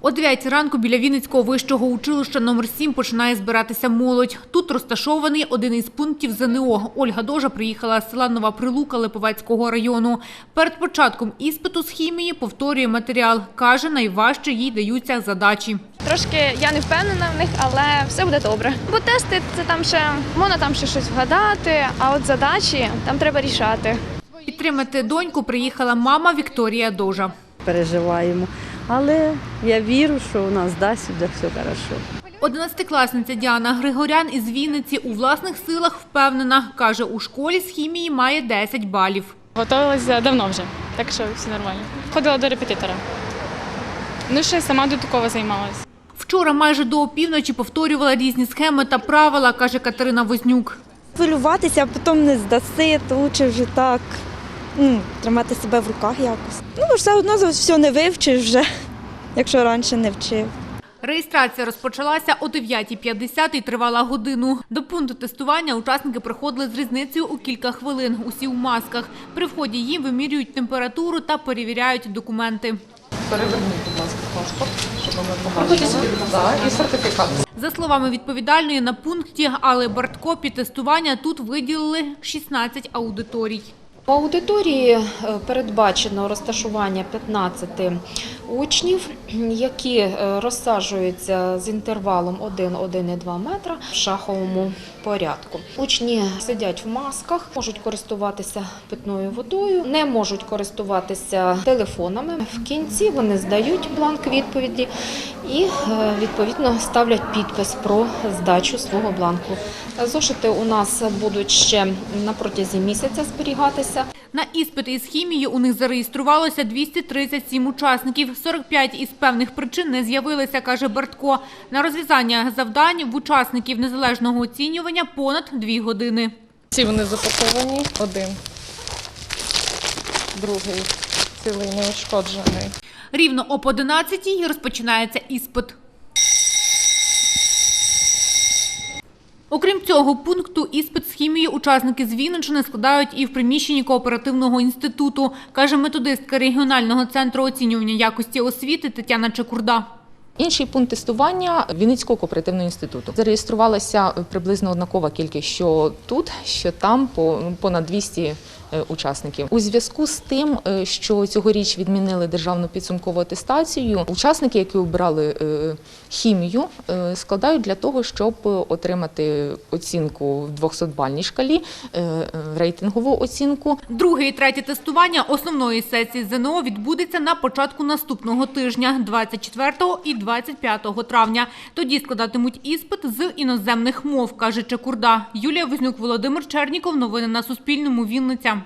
О 9 ранку біля Вінницького вищого училища номер 7 починає збиратися молодь. Тут розташований один із пунктів ЗНО. Ольга Дожа приїхала з села Нова Прилука Липовецького району. Перед початком іспиту з хімії повторює матеріал. Каже, найважче їй даються задачі. Трошки я не впевнена в них, але все буде добре. Бо тести це там ще можна там ще щось вгадати, а от задачі там треба рішати. Підтримати доньку приїхала мама Вікторія Дожа. переживаємо. Але я вірю, що у нас дасть буде все хорошо. Одинадцятикласниця Діана Григорян із Вінниці у власних силах впевнена. Каже, у школі з хімії має 10 балів. Готувалася давно вже, так що все нормально. Ходила до репетитора. Ну, ще сама додатково займалася. Вчора майже до опівночі повторювала різні схеми та правила, каже Катерина Вознюк. хвилюватися, а потім не здаси, то лучше вже так тримати себе в руках якось. Ну, все одно за все не вивчиш вже, якщо раніше не вчив. Реєстрація розпочалася о 9.50 і тривала годину. До пункту тестування учасники приходили з різницею у кілька хвилин. Усі у масках. При вході їм вимірюють температуру та перевіряють документи. Переверніть, будь ласка, паспорт, щоб ми побачили. Да, і сертифікат. За словами відповідальної на пункті Алли Бартко, під тестування тут виділили 16 аудиторій. У аудиторії е, передбачено розташування 15 учнів, які е, розсаджуються з інтервалом 1-1,2 метра в шаховому порядку. Учні сидять в масках, можуть користуватися питною водою, не можуть користуватися телефонами. В кінці вони здають бланк відповіді і е, відповідно ставлять підпис про здачу свого бланку. Зошити у нас будуть ще на протязі місяця зберігатися. На іспити із хімії у них зареєструвалося 237 учасників. 45 із певних причин не з'явилися, каже Бартко. На розв'язання завдань в учасників незалежного оцінювання понад дві години. Ці вони запаковані. Один. Другий. Цілий неушкоджений. Рівно об 11 розпочинається іспит. Окрім цього пункту, іспит з хімії учасники з Вінниччини складають і в приміщенні кооперативного інституту, каже методистка регіонального центру оцінювання якості освіти Тетяна Чекурда. Інший пункт тестування Вінницького кооперативного інституту. Зареєструвалася приблизно однакова кількість, що тут, що там, по понад 200 е, учасників. У зв'язку з тим, е, що цьогоріч відмінили державну підсумкову атестацію, учасники, які обрали е, хімію, е, складають для того, щоб отримати оцінку в 200-бальній шкалі, е, е, рейтингову оцінку. Друге і третє тестування основної сесії ЗНО відбудеться на початку наступного тижня, 24 і 25 травня. Тоді складатимуть іспит з іноземних мов, каже Чекурда. Юлія Вознюк, Володимир Черніков. Новини на Суспільному. Вінниця.